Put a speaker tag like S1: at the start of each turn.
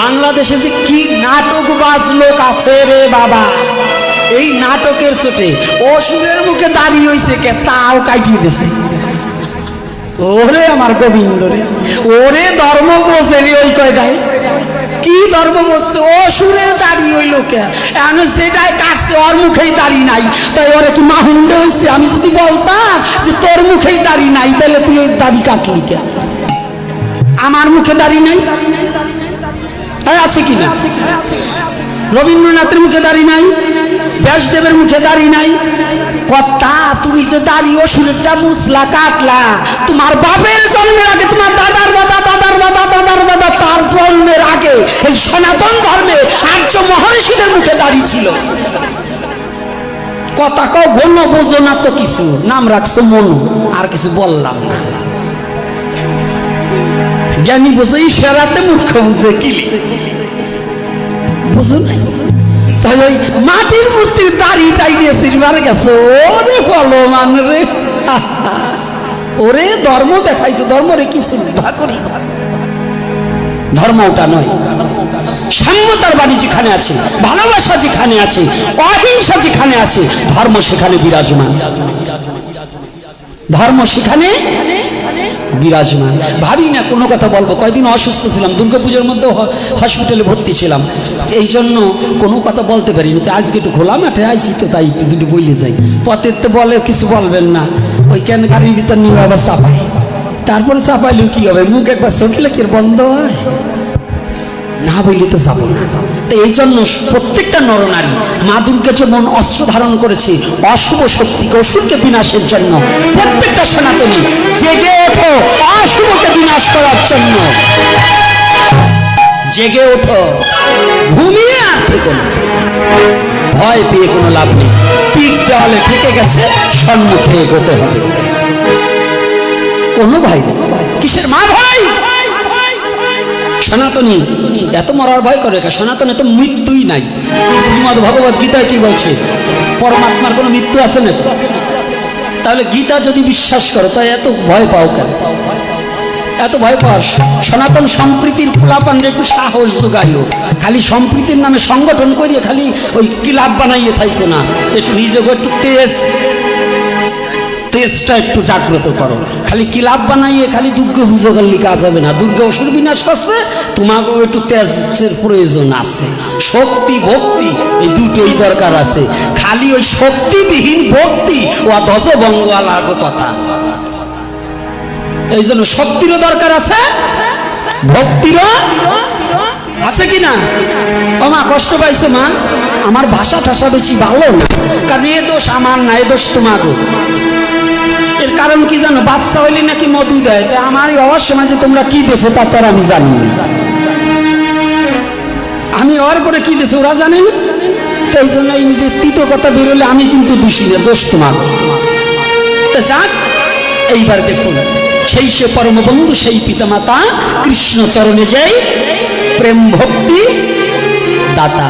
S1: বাংলাদেশে যে কি নাটকবাজ লোক আছে রে বাবা। এই নাটকের চোটে অসুরের মুখে দাঁড়িয়ে হইছে কে, তাও কাটিয়ে দিছে। ওরে আমার গোবিন্দ রে, ওরে ধর্ম বোঝে রে ওই কয়টায় কি ধর্ম বসছে অসুরের দাড়ি ওই লোকে এখন সেটাই কাটছে, ওর মুখেই দাড়ি নাই। তাই ওরে কি মাহুন্ড হয়েছে আমি যদি বলতাম যে তোর মুখেই দাড়ি নাই, তাহলে তুই ওই দাড়ি কাটলি কে? আমার মুখে দাড়ি নাই? হ্যাঁ আছে কি না? রবীন্দ্রনাথের মুখে দাড়ি নাই, ব্যাসদেবের মুখে দাড়ি নাই। কর্তা, তুমি যে দাড়ি অসুরেরটা মুসলা কাটলা। তোমার বাপের জন্মের আগে, তোমার দাদার দাদা দাদার দাদা দাদার দাদা, তার জন্মের আগে এই সনাতন ধর্মে আর্য মহর্ষিদের মুখে দাড়ি ছিল। কথা কও বন্য বোঝো না তো কিছু। নাম রাখছো মনু, আর কিছু বললাম না। জ্ঞানী বুঝে ইশারাতে মূর্খ বুঝে কিলি। বুঝুন তাই ওই মাটির মূর্তির দাড়িটাই নিয়ে সিনেমারে গেছে। ওরে বলো মান রে। ওরে ধর্ম দেখাইছে ধর্ম রে কি শ্রদ্ধা করি? ধর্ম ওটা নয়। সাম্যতার বাণী যেখানে আছে, ভালোবাসা যেখানে আছে, অহিংসা যেখানে আছে, ধর্ম সেখানে বিরাজমান। ধর্ম সেখানে বিরাজমান। ভাবি না, কোনো কথা বলব। কয়দিন অসুস্থ ছিলাম, দুর্গাপুজোর মধ্যে হসপিটালে ভর্তি ছিলাম। এই জন্য কোনো কথা বলতে পারিনি। তো আজকে একটু খোলা মাঠে আইছি তো, তাই দুটো বইলে যাই। পথে তো বলে, কিছু বলবেন না। ওই কেন গাড়ির ভিতর নিয়ে আবার চাপাই তারপরে চাপাইলেও কি হবে? মুখ একবার চটলে কি বন্ধ হয়? না বললে তো যাব না। তো এই জন্য প্রত্যেকটা নরনারী মা দুর্গা যেমন অস্ত্র ধারণ করেছে, অশুভ শক্তিকে, অসুরকে বিনাশের জন্য, প্রত্যেকটা সনাতনী জেগে ওঠো অশুভকে বিনাশ করার জন্য। জেগে ওঠো, ঘুমিয়ে আর থেকো না। ভয় পেয়ে কোনো লাভ নেই। পিঠ দেওয়ালে ঠেকে গেছে সম্মুখে এগোতে হবে। কোনো ভয় নেই। কিসের মা ভাই সনাতনী, এত মরার ভয় করে সনাতনে তো মৃত্যুই নাই। শ্রীমদ ভগবত গীতায় কি বলছে? পরমাত্মার কোনো মৃত্যু আছে না? তাহলে গীতা যদি বিশ্বাস করো তাই এত ভয় পাও কেন? এত ভয় পাস সনাতন সম্প্রীতির পোলাপানরে একটু সাহস যোগাইও। খালি সম্প্রীতির নামে সংগঠন করিয়ে খালি ওই ক্লাব বানাইয়ে থাইকো না। একটু নিজেকে একটু তেজটা একটু জাগ্রত করো। খালি কিলাপ বানাইয়ে খালি দুর্গ করলে কাজ হবে না? দুর্গ অসুর বিনাশ করছে, তোমাকেও একটু তেজের প্রয়োজন আছে। শক্তি, ভক্তি, এই দুটোই দরকার আছে। খালি ওই শক্তিবিহীন ভক্তি ও দশ বঙ্গালার কথা। এই জন্য শক্তিরও দরকার আছে, ভক্তিরও আছে কি না? ও মা, কষ্ট পাইছো মা? আমার ভাষা ঠাসা বেশি ভালো না, কারণ এ দোষ আমার না, এ দোষ তোমাকে এর কারণ কি জানো? বাচ্চা হইলে নাকি মধু দেয়। তা আমার এই সময় যে তোমরা কি দেছো তা তো আমি জানি না। আমি হওয়ার পরে কি দেছো ওরা জানে না? তো এই জন্য এই নিজের তিতো কথা বেরোলে আমি কিন্তু দোষী না, দোষ তোমার। যাক, এইবার দেখুন, সেই সে পরম বন্ধু সেই পিতামাতা কৃষ্ণ চরণে যাই প্রেম ভক্তি দাতা।